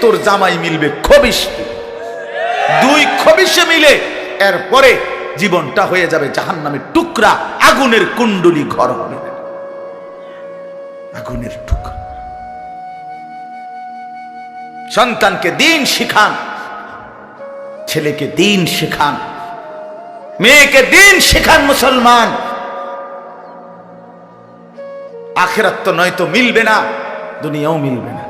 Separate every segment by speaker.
Speaker 1: তোর জামাই মিলবে খবিস দুই খবিসে মিলে এরপরে জীবনটা হয়ে যাবে জাহান্নামের টুকরা, আগুনের কুণ্ডলি ঘর হবে। আগুনের টুকরা। সন্তানকে দিন শিখান, ছেলেকে দিন শেখান, মেয়েকে দিন শেখান মুসলমান। আখেরাত তো নয়তো মিলবে না, দুনিয়াও মিলবে না।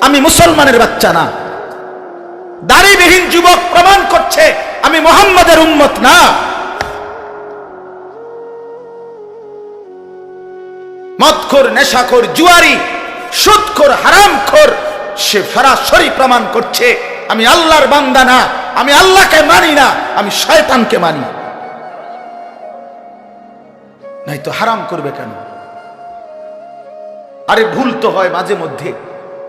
Speaker 1: আমি মুসলমানের বাচ্চা না। দাড়িবিহীন যুবক প্রমাণ করছে, আমি মোহাম্মদের উম্মত না। মদখোর, নেশাখোর, জুয়ারি, সুদখোর, হারামখোর, সে সরাসরি প্রমাণ করছে, আমি আল্লাহর বান্দা না, আমি আল্লাহকে মানি না, আমি শয়তানকে মানি। নাই তো হারাম করবে কেন? আরে ভুল তো হয় মাঝে মধ্যে।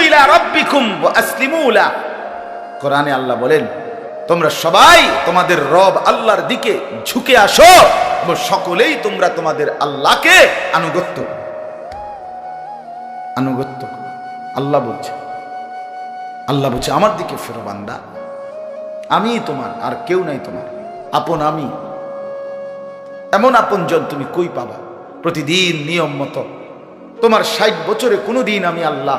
Speaker 1: ইলা কোরআনে আল্লাহ বলেন, তোমরা সবাই তোমাদের রব আল্লাহর দিকে ঝুঁকে আসো এবং সকলেই তোমরা তোমাদের আল্লাহকে আনুগত্য। আনুগত্য আল্লাহ বলছে আল্লাহ বলছে, আমার দিকে ফেরো বান্দা। আমি তোমার, আর কেউ নাই তোমার। আপন আমি। এমন আপন আপনজন তুমি কই পাবা? প্রতিদিন নিয়ম মতো। তোমার ষাট বছরে কোনো দিন আমি আল্লাহ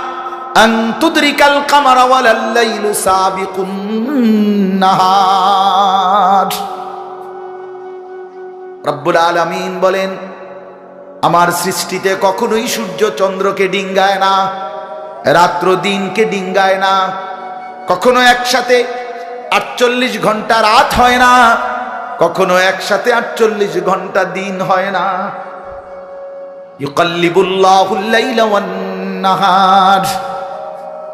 Speaker 1: কামারা ওয়ালাল লাইলু সাবিকুন নাহার। রব্বুল আলামিন বলেন, আমার সৃষ্টিতে কখনোই সূর্য চন্দ্রকে ডিঙ্গায় না, রাত্র দিনকে ডিঙ্গায় না, কখনো একসাথে আটচল্লিশ ঘণ্টা রাত হয় না, কখনো একসাথে আটচল্লিশ ঘণ্টা দিন হয় না। ইউকাল্লিবুল্লাহুল লাইলা ওয়ান নাহার।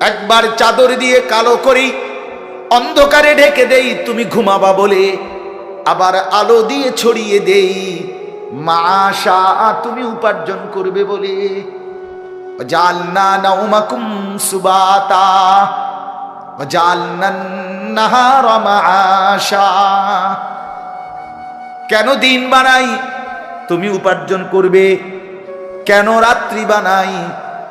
Speaker 1: একবার চাদর দিয়ে কালো করি, অন্ধকারে ঢেকে দেই, তুমি ঘুমাবা বলে। আবার আলো দিয়ে ছড়িয়ে দেই মাশা তুমি উপার্জন করবে বলে। সুবাতা কেন দিন বানাই, তুমি উপার্জন করবে? কেন রাত্রি বানাই